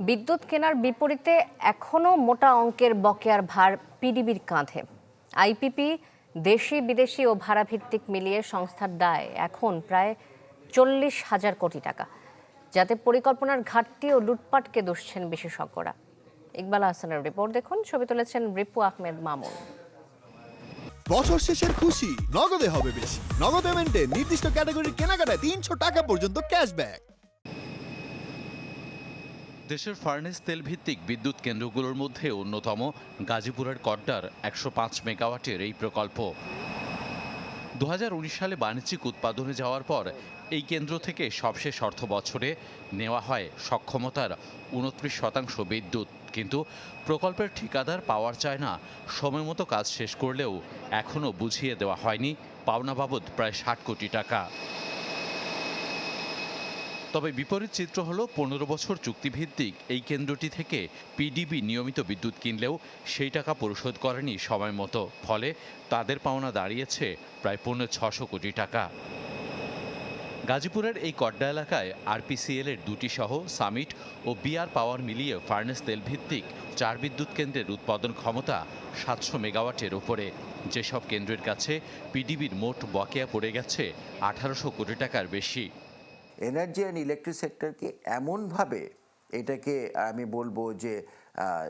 বিদ্যুৎ কেনার বিপরীতে এখনও মোটা অঙ্কের বকেয়ার ভার পিডিবির কাঁধে। আইপিপি, দেশি, বিদেশি ও ভাড়াভিত্তিক মিলিয়ে সংস্থার দায় এখন প্রায় চল্লিশ হাজার কোটি টাকা। যাতে পরিকল্পনার ঘাটতি ও লুটপাটকে দুষছেন বিশেষজ্ঞরা। ইকবাল হাসানের রিপোর্ট দেখুন, ছবি তুলেছেন রিপু আহমেদ মামুন। বছর শেষের খুশি, নগদে হবে বেশি। নগদ পেমেন্টে নির্দিষ্ট ক্যাটাগরির কেনাকাটায় তিনশো টাকা পর্যন্ত ক্যাশব্যাক। দেশের ফার্নেস তেল ভিত্তিক বিদ্যুৎ কেন্দ্রগুলোর মধ্যে অন্যতম গাজীপুরের কড্ডার একশো পাঁচ মেগাওয়াটের এই প্রকল্প। দু হাজার উনিশ সালে বাণিজ্যিক উৎপাদনে যাওয়ার পর এই কেন্দ্র থেকে সবশেষ অর্থ বছরে নেওয়া হয় সক্ষমতার উনত্রিশ শতাংশ বিদ্যুৎ। কিন্তু প্রকল্পের ঠিকাদার পাওয়ার চায় না, সময় মতো কাজ শেষ করলেও এখনও বুঝিয়ে দেওয়া হয়নি পাওনা বাবদ প্রায় ষাট কোটি টাকা। তবে বিপরীত চিত্র হলো পনেরো বছর চুক্তিভিত্তিক। এই কেন্দ্রটি থেকে পিডিবি নিয়মিত বিদ্যুৎ কিনলেও সেই টাকা পরিশোধ করেনি সময় মতো। ফলে তাদের পাওনা দাঁড়িয়েছে প্রায় পৌনে ছশো কোটি টাকা। গাজীপুরের এই কড্ডা এলাকায় আরপিসিএল এর দুটি সহ সামিট ও বিআর পাওয়ার মিলিয়ে ফার্নেস তেল ভিত্তিক চার বিদ্যুৎ কেন্দ্রের উৎপাদন ক্ষমতা সাতশো মেগাওয়াটের উপরে। যেসব কেন্দ্রের কাছে পিডিবির মোট বকেয়া পড়ে গেছে আঠারোশো কোটি টাকার বেশি। এনার্জি অ্যান্ড ইলেকট্রিক সেক্টরকে এমনভাবে এটাকে আমি বলব যে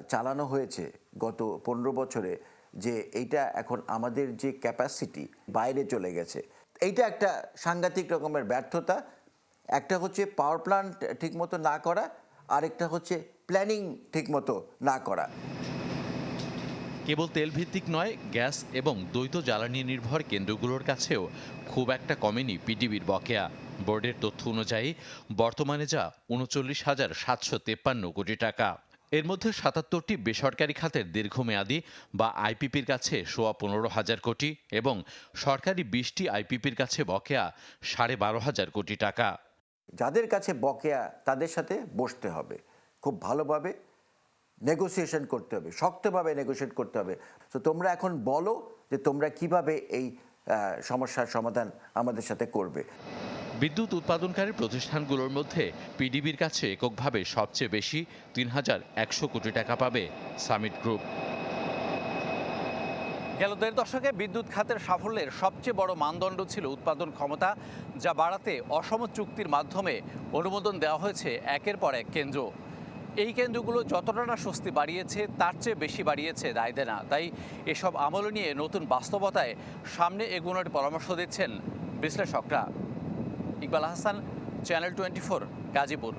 চালানো হয়েছে গত পনেরো বছরে যে এইটা এখন আমাদের যে ক্যাপাসিটি বাইরে চলে গেছে। এইটা একটা সাংঘাতিক রকমের ব্যর্থতা। একটা হচ্ছে পাওয়ার প্ল্যান্ট ঠিকমতো না করা, আরেকটা হচ্ছে প্ল্যানিং ঠিকমতো না করা। কেবল তেল ভিত্তিক নয়, গ্যাস এবং দ্বৈত জ্বালানি নির্ভর কেন্দ্রগুলোর কাছেও খুব একটা কমেনি পিডিবির বকেয়া। বোর্ডের তথ্য অনুযায়ী, বর্তমানে যা উনচল্লিশ হাজার সাতশো তেপ্পান্ন কোটি টাকা। এর মধ্যে সাতাত্তরটি বেসরকারি খাতের দীর্ঘমেয়াদী বা আইপিপির কাছে সোয়া পনেরো হাজার কোটি এবং সরকারি বিশটি আইপিপির কাছে বকেয়া সাড়ে বারো হাজার কোটি টাকা। যাদের কাছে বকেয়া, তাদের সাথে বসতে হবে। খুব ভালোভাবে নেগোসিয়েশন করতে হবে, শক্তভাবে নেগোসিয়েট করতে হবে। তো তোমরা এখন বলো যে তোমরা কীভাবে এই সমস্যার সমাধান আমাদের সাথে করবে। বিদ্যুৎ উৎপাদনকারী প্রতিষ্ঠানগুলোর মধ্যে পিডিবির কাছে এককভাবে সবচেয়ে বেশি তিন হাজার একশো কোটি টাকা পাবে সামিট গ্রুপ। গেল দেড় দশকে বিদ্যুৎ খাতের সাফল্যের সবচেয়ে বড় মানদণ্ড ছিল উৎপাদন ক্ষমতা, যা বাড়াতে অসম চুক্তির মাধ্যমে অনুমোদন দেওয়া হয়েছে একের পর এক কেন্দ্র। এই কেন্দ্রগুলো যতটা না স্বস্তি বাড়িয়েছে, তার চেয়ে বেশি বাড়িয়েছে দায় দেনা তাই এসব আমল নিয়ে নতুন বাস্তবতায় সামনে এগোনোর পরামর্শ দিচ্ছেন বিশ্লেষকরা। Iqbal Hasan channel twenty four Gazipur.